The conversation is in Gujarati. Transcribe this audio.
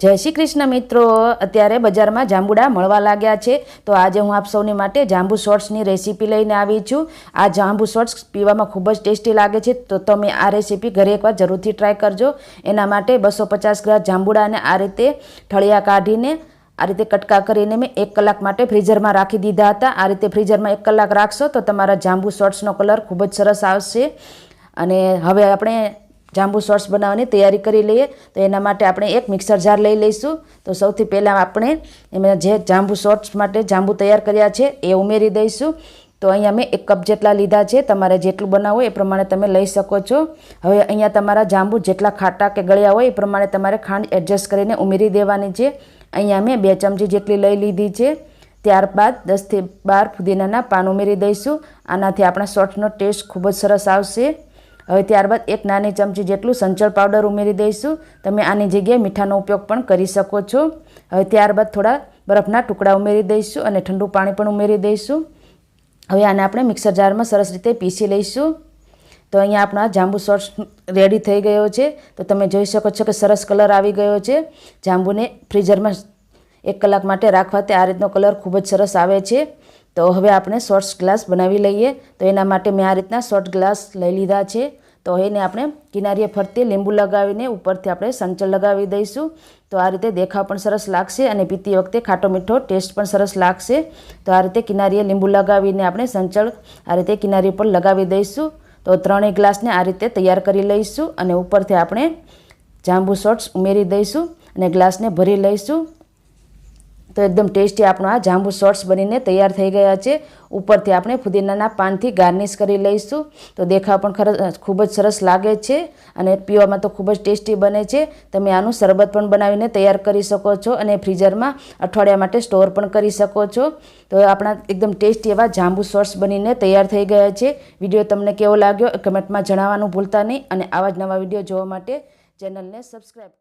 જય શ્રી કૃષ્ણ મિત્રો. અત્યારે બજારમાં જાંબુડા મળવા લાગ્યા છે. તો આજે હું આપ સૌની માટે જાંબુ શોર્ટ્સની રેસીપી લઈને આવી છું. આ જાંબુ શોર્ટ્સ પીવામાં ખૂબ જ ટેસ્ટી લાગે છે. તો તમે આ રેસીપી ઘરે એકવાર જરૂરથી ટ્રાય કરજો. એના માટે બસો પચાસ ગ્રામ જાંબુડાને આ રીતે ઠળિયા કાઢીને, આ રીતે કટકા કરીને મેં એક કલાક માટે ફ્રીઝરમાં રાખી દીધા હતા. આ રીતે ફ્રીઝરમાં એક કલાક રાખશો તો તમારા જાંબુ શોર્ટ્સનો કલર ખૂબ જ સરસ આવશે. અને હવે આપણે જાંબુ સોસ બનાવવાની તૈયારી કરી લઈએ. તો એના માટે આપણે એક મિક્સર જાર લઈ લઈશું. તો સૌથી પહેલાં આપણે એમાં જે જાંબુ સોસ માટે જાંબુ તૈયાર કર્યા છે એ ઉમેરી દઈશું. તો અહીંયા મેં એક કપ જેટલા લીધા છે. તમારે જેટલું બનાવવું એ પ્રમાણે તમે લઈ શકો છો. હવે અહીંયા તમારા જાંબુ જેટલા ખાટા કે ગળ્યા હોય એ પ્રમાણે તમારે ખાંડ એડજસ્ટ કરીને ઉમેરી દેવાની છે. અહીંયા મેં બે ચમચી જેટલી લઈ લીધી છે. ત્યારબાદ દસથી બાર ફુદીનાના પાન ઉમેરી દઈશું. આનાથી આપણા સોસનો ટેસ્ટ ખૂબ જ સરસ આવશે. હવે ત્યારબાદ એક નાની ચમચી જેટલું સંચળ પાવડર ઉમેરી દઈશું. તમે આની જગ્યાએ મીઠાનો ઉપયોગ પણ કરી શકો છો. હવે ત્યારબાદ થોડા બરફના ટુકડા ઉમેરી દઈશું અને ઠંડુ પાણી પણ ઉમેરી દઈશું. હવે આને આપણે મિક્સર જારમાં સરસ રીતે પીસી લઈશું. તો અહીંયા આપણા જાંબુ સોસ રેડી થઈ ગયો છે. તો તમે જોઈ શકો છો કે સરસ કલર આવી ગયો છે. જાંબુને ફ્રીઝરમાં એક કલાક માટે રાખવાથી આ રીતનો કલર ખૂબ જ સરસ આવે છે. તો હવે આપણે શોર્ટ્સ ગ્લાસ બનાવી લઈએ. તો એના માટે મેં આ રીતના શોર્ટ ગ્લાસ લઈ લીધા છે. તો એને આપણે કિનારીએ ફરતે લીંબુ લગાવીને ઉપરથી આપણે સંચળ લગાવી દઈશું. તો આ રીતે દેખાવ પણ સરસ લાગશે અને પીતી વખતે ખાટો મીઠો ટેસ્ટ પણ સરસ લાગશે. તો આ રીતે કિનારીએ લીંબુ લગાવીને આપણે સંચળ આ રીતે કિનારી પર લગાવી દઈશું. તો ત્રણેય ગ્લાસને આ રીતે તૈયાર કરી લઈશું અને ઉપરથી આપણે જાંબુ શોર્ટ્સ ઉમેરી દઈશું અને ગ્લાસને ભરી લઈશું. તો એકદમ ટેસ્ટી આપણો આ જાંબુ શોર્ટ્સ બનીને તૈયાર થઈ ગયા છે. ઉપરથી આપણે ફુદીનાના પાનથી ગાર્નિશ કરી લઈશું. તો દેખાવ પણ ખર ખૂબ જ સરસ લાગે છે અને પીવામાં તો ખૂબ જ ટેસ્ટી બને છે. તમે આનું શરબત પણ બનાવીને તૈયાર કરી શકો છો અને ફ્રીઝરમાં અઠવાડિયા માટે સ્ટોર પણ કરી શકો છો. તો આપણા એકદમ ટેસ્ટી એવા જાંબુ શોર્ટ્સ બનીને તૈયાર થઈ ગયા છે. વીડિયો તમને કેવો લાગ્યો કમેન્ટમાં જણાવવાનું ભૂલતા નહીં અને આવા જ નવા વીડિયો જોવા માટે ચેનલને સબસ્ક્રાઈબ